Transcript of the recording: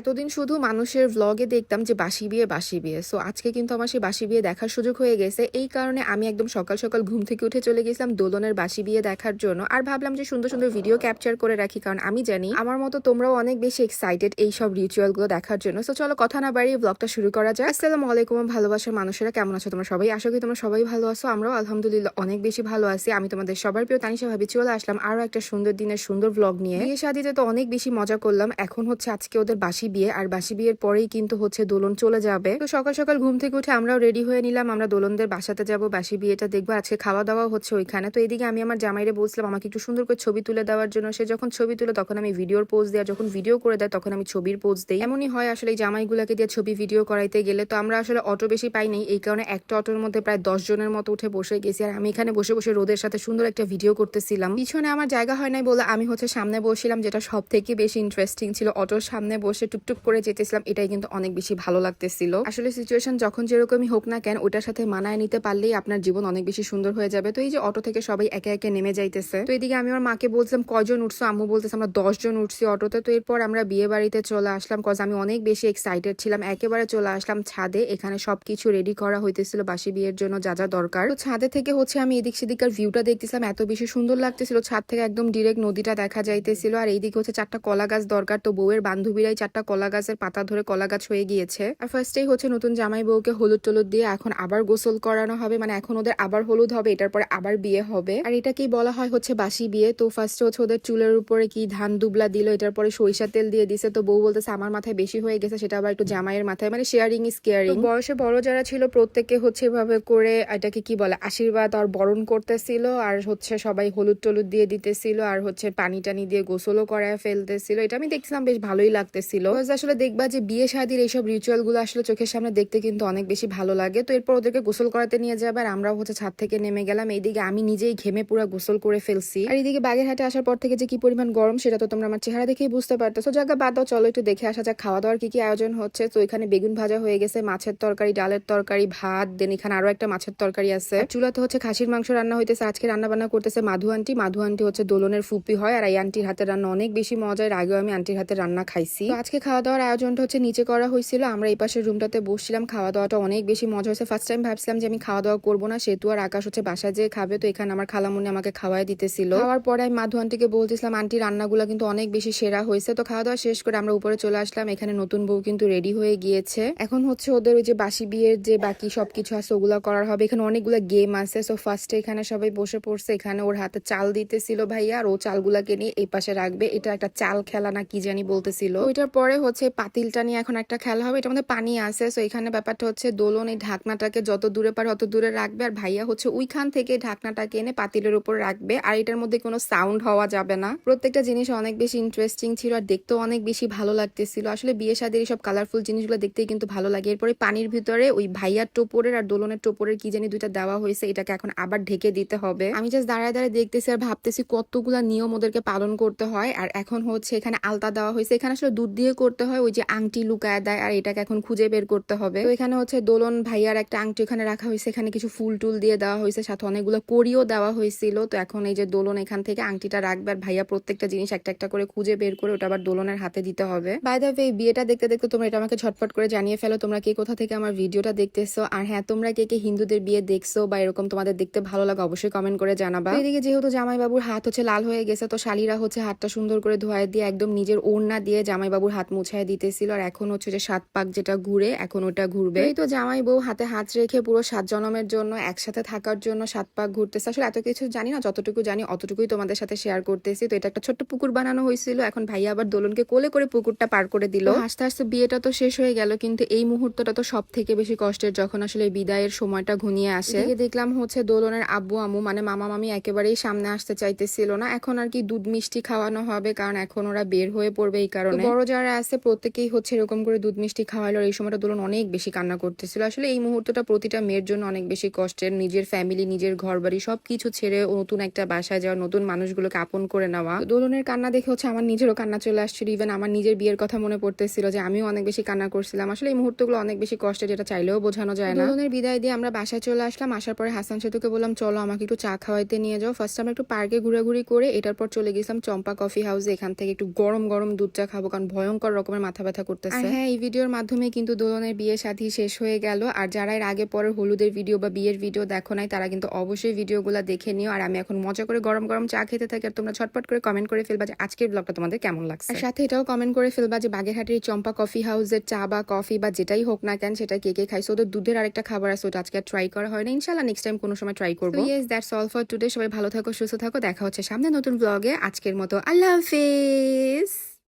এতদিন শুধু মানুষের ভ্লগে দেখতাম যে বাসি বিয়ে বাসি বিয়ে। সো আজকে কিন্তু আমার সেই বাসি বিয়ে দেখার সুযোগ হয়ে গেছে। এই কারণে আমি একদম সকাল সকাল ঘুম থেকে উঠে চলে গেছিলাম দোলনের বাসি বিয়ে দেখার জন্য। আর ভাবলাম যে সুন্দর সুন্দর ভিডিও ক্যাপচার করে রাখি, কারণ আমি জানি আমার মতো তোমরাও অনেক বেশি এক্সাইটেড এই সব রিচুয়ালগুলো দেখার জন্য। সো চলো কথা না বাড়িয়ে ব্লগটা শুরু করা যায় আসসালামু আলাইকুম ভালোবাসার মানুষেরা, কেমন আছো তোমরা সবাই? আশা করি তোমরা সবাই ভালো আছো, আমরাও আলহামদুলিল্লাহ অনেক বেশি ভালো আছি। আমি তোমাদের সবার প্রিয় তানিশা ভাবি, চলে আসলাম আরও একটা সুন্দর দিনের সুন্দর ব্লগ নিয়ে। বিয়ে শাদিতে তো অনেক বেশি মজা করলাম, এখন হচ্ছে আজকে ওদের বাসি বিয়ে, আর বাসি বিয়ের পরেই কিন্তু হচ্ছে দোলন চলে যাবে। তো সকাল সকাল ঘুম থেকে উঠে আমরাও রেডি হয়ে নিলাম, আমরা দোলনদের বাসাতে যাব, বাসি বিয়েটা দেখব, আজকে খাওয়া দাওয়া হচ্ছে ওইখানে। তো এদিকে আমি আমার জামাইরে বলছিলাম, আমাকে একটু সুন্দর করে ছবি তুলে দেওয়ার জন্য। সে যখন ছবি তুলে, তখন আমি ভিডিওর পোজ দেয় যখন ভিডিও করে দেয়, তখন আমি ছবির পোজ দিই। এমনই হয় আসলে এই জামাইগুলাকে দিয়ে ছবি ভিডিও করাইতে গেলে। তো আমরা আসলে অটো বেশি পাই নাই, এই কারণে একটা অটোর মধ্যে প্রায় দশ জনের মতো উঠে বসে গেছি, আর আমি এখানে বসে বসে রোদের সাথে সুন্দর একটা ভিডিও করতেছিলাম। পিছনে আমার জায়গা হয় নাই বলে আমি হচ্ছে সামনে বসছিলাম, যেটা সব থেকে বেশি ইন্টারেস্টিং ছিল, অটোর সামনে বসে টুকটুক করে যেতেছিলাম এটাই কিন্তু অনেক বেশি ভালো লাগতেছিল। আসলে সিচুয়েশন যখন যেরকমই হোক না কেন, ওটার সাথে মানায় নিতে পারলেই আপনার জীবন অনেক বেশি সুন্দর হয়ে যাবে। তো এই যে অটো থেকে সবাই একে একে নেমে যাইতেছে। তো এদিকে আমি আমার মাকে বলছিলাম, কজন উঠছো? আম্মু বলতেছে, আমরা দশ জন উঠছি অটোতে। তো এরপর আমরা বিয়ে বাড়িতে চলে আসলাম কজ আমি অনেক বেশি এক্সাইটেড ছিলাম। একেবারে চলে আসলাম ছাদে, এখানে সবকিছু রেডি করা হইতেছিল, বাসি বিয়ের জন্য যা যা দরকার। তো ছাদে থেকে হচ্ছে আমি এদিক সেদিককার ভিউটা দেখতেছিলাম, এত বেশি সুন্দর লাগতেছিল, ছাদ থেকে একদম ডিরেক্ট নদীটা দেখা যাইতেছিল। আর এইদিকে হচ্ছে চারটা কলা গাছ দরকার, তো বউয়ের বান্ধবীরাই চারটা কলা গাছের পাতা ধরে কলা গাছ হয়ে গিয়েছে। আর ফার্স্টেই হচ্ছে নতুন জামাই বউকে হলুদ টলুদ দিয়ে এখন আবার গোসল করানো হবে। মানে এখন ওদের আবার হলুদ হবে, এটার পরে আবার বিয়ে হবে। আর এটাকেই বলা হয় হচ্ছে বাসি বিয়ে। তো ফার্স্টে হচ্ছে ওদের চুলের উপরে কি ধান দুবলা দিল, এটার পরে সরিষা তেল দিয়ে দিছে। তো বউ বলতেছে, আমার মাথায় বেশি হয়ে গেছে, সেটা আবার একটু জামাইয়ের মাথায়। মানে শেয়ারিং ইজ কেয়ারিং বয়সে বড় যারা ছিল প্রত্যেকে হচ্ছে এভাবে করে এটাকে কি বলে, আশীর্বাদ আর বরণ করতেছিল। আর হচ্ছে সবাই হলুদ টলুদ দিয়ে দিতেছিল। আর হচ্ছে পানি টানি দিয়ে গোসলও করায় ফেলতেছিল। এটা আমি দেখছিলাম, বেশ ভালোই লাগতেছিল। Because আসলে দেখবা যে বিয়ে শাদির এইসব রিচুয়ালগুলো আসলে চোখের সামনে দেখতে কিন্তু অনেক বেশি ভালো লাগে। তো এরপর ওদেরকে গোসল করাতে নিয়ে যাবে আর আমরাও হচ্ছে ছাদ থেকে নেমে গেলাম। এইদিকে আমি নিজেই ঘেমে পুরো গোসল করে ফেলছি। আর এইদিকে বাগেরহাটে আসার পর থেকে যে কি পরিমাণ গরম সেটা তো তোমরা আমার চেহারা দেখেই বুঝতে পারতেছো। জায়গা বাদ দাও, চলো একটু দেখে আসা যাক খাওয়া দাওয়ার কি কি আয়োজন হচ্ছে। তো এখানে বেগুন ভাজা হয়ে গেছে, মাছের তরকারি, ডালের তরকারি, ভাত, দেন এখানে আরও একটা মাছের তরকারি আছে। চুলাতে হচ্ছে খাসির মাংস রান্না হইতেছে, আজকে রান্না বান্না করতেছে মাধু আন্টি। মাধু আন্টি হচ্ছে দোলনের ফুপি হয় আর এই আন্টির হাতের রান্না অনেক বেশি মজা এর আগেও আমি আন্টির হাতে রান্না খাইছি। তো আজকে খাওয়া দাওয়ার আয়োজনটা হচ্ছে নিচে করা হয়েছিল। আমরা এই পাশের রুমটাতে বসছিলাম। খাওয়া দাওয়াটা অনেক বেশি মজা হয়েছে। ফার্স্ট টাইম ভাবছিলাম যে আমি খাওয়া দাওয়া করব না সেতু আর আকাশ হচ্ছে বাসায় যেয়ে খাবে, তো এখানে আমার খালামুনি আমাকে খাওয়াই দিতেছিল। খাওয়ার পরে আমি মাধু আন্টিকে বলতেছিলাম আন্টি রান্নাগুলো কিন্তু অনেক বেশি সেরা হয়েছে। তো খাওয়া দাওয়া শেষ করে আমরা উপরে চলে আসলাম। এখানে নতুন বউ কিন্তু রেডি হয়ে গিয়েছে। এখন হচ্ছে ওদের ওই যে বাসি বিয়ের যে বাকি সবকিছু আছে, ওগুলো করার হবে। এখানে অনেকগুলো গেম আছে। সো ফার্স্টে এখানে সবাই বসে পড়ছে। এখানে ওর হাতে চাল দিতেছিল ভাইয়া, আর ও চালগুলাকে নিয়ে এই পাশে রাখবে। এটা একটা চাল খেলা না কি জানি বলতেছিল। ওইটার পরে হচ্ছে পাতিলটা নিয়ে এখন একটা খেলা হবে এটা মধ্যে পানি আছে। সো এখানে ব্যাপারটা হচ্ছে দোলন এই ঢাকনাটাকে যত দূরে পারে অত দূরে রাখবে আর ভাইয়া হচ্ছে ওইখান থেকে ঢাকনাটাকে এনে পাতিলের উপর রাখবে আর এটার মধ্যে কোনো সাউন্ড হওয়া যাবে না। প্রত্যেকটা জিনিস অনেক বেশি ইন্টারেস্টিং ছিল আর দেখতেও অনেক বেশি ভালো লাগতেছিল। আসলে বিয়ে শাদের সব কালারফুল জিনিসগুলো দেখতেই কিন্তু ভালো লাগে। এরপরে পানির ভিতরে ওই ভাইয়ার টোপরের আর দোলনের টোপরের কি জানি দুইটা দেওয়া হয়েছে, এটাকে এখন আবার ঢেকে দিতে হবে। আমি জাস্ট দাঁড়ায় দাঁড়ায় দেখতেছি আর ভাবতেছি কতগুলা নিয়ম ওদেরকে পালন করতে হয়। আর এখন হচ্ছে এখানে আলতা দেওয়া হয়েছে। এখানে আসলে দুধ দিয়ে করতে হয়, ওই যে আংটি লুকায় দেয় আর এটাকে এখন খুঁজে বের করতে হবে। তো এখানে হচ্ছে দোলন ভাইয়ার একটা আংটি ওখানে রাখা হয়েছে, এখানে কিছু ফুল টুল দিয়ে দেওয়া হয়েছে, সাথে অনেকগুলো করিও দেওয়া হয়েছিল। তো এখন এই যে দোলন এখান থেকে আংটিটা রাখবে আর ভাইয়া প্রত্যেকটা জিনিস একটা একটা করে খুঁজে বের করে ওটা আবার দোলনের হাতে দিতে হবে। বাই দ্য এই বিয়েটা দেখতে দেখতে তোমরা এটা আমাকে ঝটপট করে জানিয়ে ফেলো, তোমরা কে কোথা থেকে আমার ভিডিওটা দেখতেছো? আর হ্যাঁ তোমরা কে কে হিন্দুদের বিয়ে দেখছ বা এরকম তোমাদের দেখতে ভালো লাগে অবশ্যই কমেন্ট করে জানাবা। এদিকে যেহেতু জামাইবাবুর হাত হচ্ছে লাল হয়ে গেছে, তো শালিরা হচ্ছে হাতটা সুন্দর করে ধোয়ায় দিয়ে একদম নিজের ওড়না দিয়ে জামাইবাবুর হাত মুছায় দিতেছিল আর এখন হচ্ছে যে সাত পাক যেটা ঘুরে এখন ওটা ঘুরবে। এই তো জামাই বউ হাতে হাত রেখে পুরো সাত জনমের জন্য একসাথে থাকার জন্য সাত পাক ঘুরতেছে। আসলে এত কিছু জানি না যতটুকু জানি অতটুকুই তোমাদের সাথে শেয়ার করতেছি। তো এটা একটা ছোট্ট পুকুর বানানো হয়েছিল। এখন ভাইয়া আবার দোলনকে কোলে করে পুকুরটা পার করে দিল। আস্তে আস্তে বিয়েটা তো শেষ হয়ে গেল কিন্তু এই মুহূর্তটা তো সব থেকে বেশি কষ্টের যখন আসলে এই বিদায়ের সময়টা ঘনিয়ে আসে। দেখলাম হচ্ছে দোলনের আব্বু আম্মু মানে মামা মামি একেবারেই সামনে আসতে চাইতেছিল না। এখন আর কি দুধ মিষ্টি খাওয়ানো হবে কারণ এখন ওরা বের হয়ে পড়বে এই কারণে। বড় যারা আছে, প্রত্যেকেই হচ্ছে এরকম করে দুধ মিষ্টি খাওয়াইলো আর এই সময়টা দোলন অনেক বেশি কান্না করতেছিল। আসলে এই মুহূর্তটা প্রতিটা মেয়ের জন্য অনেক বেশি কষ্টের। নিজের ফ্যামিলি নিজের ঘর বাড়ি সবকিছু ছেড়ে নতুন একটা বাসায় যাওয়া, নতুন মানুষগুলোকে আপন করে নেওয়া। দোলনের কান্না দেখে হচ্ছে আমার নিজেরও কান্না চলে আসছিল। ইভেন আমার নিজের বিয়ের কথা মনে পড়তেছিল যে আমিও অনেক বেশি কান্না করছিলাম। আসলে এই মুহূর্তগুলো অনেক বেশি কষ্টের, যেটা চাইলেও বোঝানো যায় না। দোলনের বিদায় দিয়ে আমরা বাসায় চলে আসলাম। আসার পরে হাসান সেতুকে বললাম, চলো আমাকে একটু চা খাওয়াইতে নিয়ে যাও। ফার্স্ট আমরা একটু পার্কে ঘোরাঘুরি করে, এটার পর চলে গেছিলাম চম্পা কফি হাউসে এখান থেকে একটু গরম গরম দুধ চা খাব, কারণ ভয়ঙ্কর ভয়ঙ্কর রকমের মাথা ব্যথা করতেছে। হ্যাঁ এই ভিডিওর মাধ্যমে কিন্তু দোলনের বিয়ে শাদী শেষ হয়ে গেল। আর যারা এর আগে পরের হলুদের ভিডিও বা বিয়ের ভিডিও দেখো নাই তারা কিন্তু অবশ্যই ভিডিওগুলো দেখে নিও। আর আমি এখন মজা করে গরম গরম চা খেতে থাকি আর তোমরা ছটপট করে কমেন্ট করে ফেলবা যে আজকের ব্লগটা তোমাদের কেমন লাগছে। আর সাথে এটাও কমেন্ট করে ফেলবা যে বাগেরহাটের চম্পা কফি হাউসের চা বা কফি বা যেটাই হোক না কেন সেটা কে কে খাইছো ওদের দুধের আরেকটা খাবার আছে ওটা আজকে আর ট্রাই করা হয় না। ইনশাল্লাহ নেক্সট টাইম কোনো সময় ট্রাই করব। Yes that's all for today সবাই ভালো থাকো সুস্থ থাকো। দেখা হচ্ছে সামনে নতুন ব্লগে আজকের মতো আল্লাহ হাফেজ।